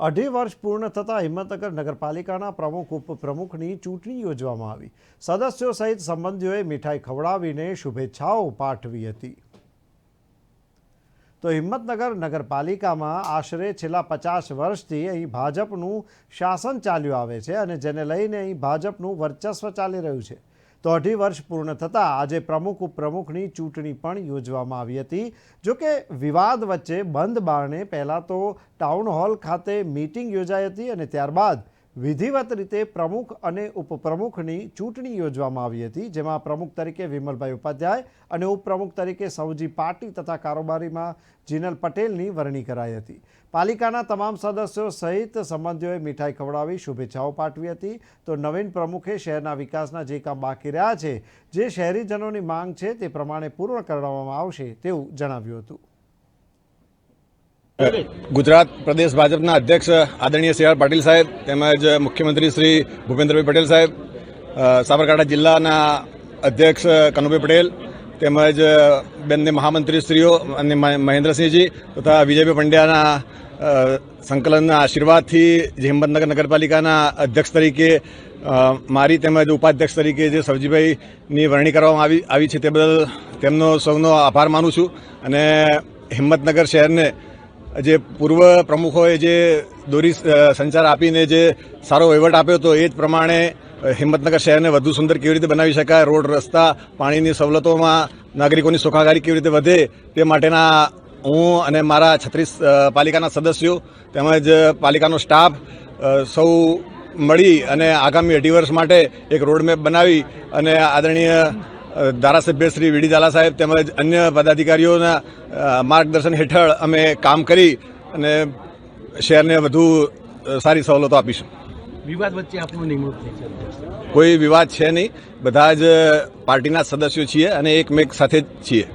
અઢી વર્ષ પૂર્ણ થતાં હિંમતનગર નગરપાલિકાના પ્રમુખ ઉપપ્રમુખની ચૂંટણી યોજવામાં આવી. સદસ્યો સહિત સંબંધીઓએ મીઠાઈ ખવડાવીને શુભેચ્છાઓ પાઠવી હતી. તો હિંમતનગર નગરપાલિકામાં આશરે છેલ્લા પચાસ વર્ષથી અહીં ભાજપનું શાસન ચાલ્યું આવે છે અને જેને લઈને અહીં ભાજપનું વર્ચસ્વ ચાલી રહ્યું છે. તો અઢી વર્ષ પૂર્ણ થતાં આજે પ્રમુખ ઉપપ્રમુખની ચૂંટણી પણ યોજવામાં આવી હતી. જો કે વિવાદ વચ્ચે બંધ બારણે પહેલાં તો ટાઉન હોલ ખાતે મીટિંગ યોજાઈ હતી અને ત્યારબાદ વિધિવત રીતે પ્રમુખ અને ઉપપ્રમુખની ચૂંટણી યોજવામાં આવી હતી, જેમાં પ્રમુખ તરીકે વિમલભાઈ ઉપાધ્યાય અને ઉપપ્રમુખ તરીકે સૌજી પાટી તથા કારોબારીમાં જીનલ પટેલની વરણી કરાઈ હતી. પાલિકાના તમામ સદસ્યો સહિત સંબંધીઓએ મીઠાઈ ખવડાવી શુભેચ્છાઓ પાઠવી હતી. તો નવીન પ્રમુખે શહેરના વિકાસના જે કામ બાકી રહ્યા છે, જે શહેરીજનોની માંગ છે તે પ્રમાણે પૂર્ણ કરવામાં આવશે તેવું જણાવ્યું હતું. ગુજરાત પ્રદેશ ભાજપના અધ્યક્ષ આદરણીય સી આર પાટીલ સાહેબ તેમજ મુખ્યમંત્રી શ્રી ભૂપેન્દ્રભાઈ પટેલ સાહેબ સાબરકાંઠા જિલ્લાના અધ્યક્ષ કનુભાઈ પટેલ તેમજ બંને મહામંત્રીશ્રીઓ અને મહ- મહેન્દ્રસિંહજી તથા વિજયભાઈ પંડ્યાના સંકલનના આશીર્વાદથી જે હિંમતનગર નગરપાલિકાના અધ્યક્ષ તરીકે મારી તેમજ ઉપાધ્યક્ષ તરીકે જે સવજીભાઈની વરણી કરવામાં આવી આવી છે તે બદલ તેમનો સૌનો આભાર માનું છું અને હિંમતનગર શહેરને જે પૂર્વ પ્રમુખોએ જે દોરી સંચાર આપીને જે સારો વહીવટ આપ્યો હતો, એ જ પ્રમાણે હિંમતનગર શહેરને વધુ સુંદર કેવી રીતે બનાવી શકાય, રોડ, રસ્તા, પાણીની સવલતોમાં નાગરિકોની સુખાકારી કેવી રીતે વધે, તે માટેના હું અને મારા છત્રીસ પાલિકાના સદસ્યો તેમજ પાલિકાનો સ્ટાફ સૌ મળી અને આગામી અઢી વર્ષ માટે એક રોડમેપ બનાવી અને આદરણીય ધારાસભ્ય શ્રી વીડી ઝાલા સાહેબ તેમજ અન્ય પદાધિકારીઓના માર્ગદર્શન હેઠળ અમે કામ કરી અને શહેરને વધુ સારી સવલતો આપીશું. વિવાદ વચ્ચે આપનું નિમણૂક કોઈ વિવાદ છે નહીં. બધા જ પાર્ટીના સદસ્યો છીએ અને એકમેક સાથે જ છીએ.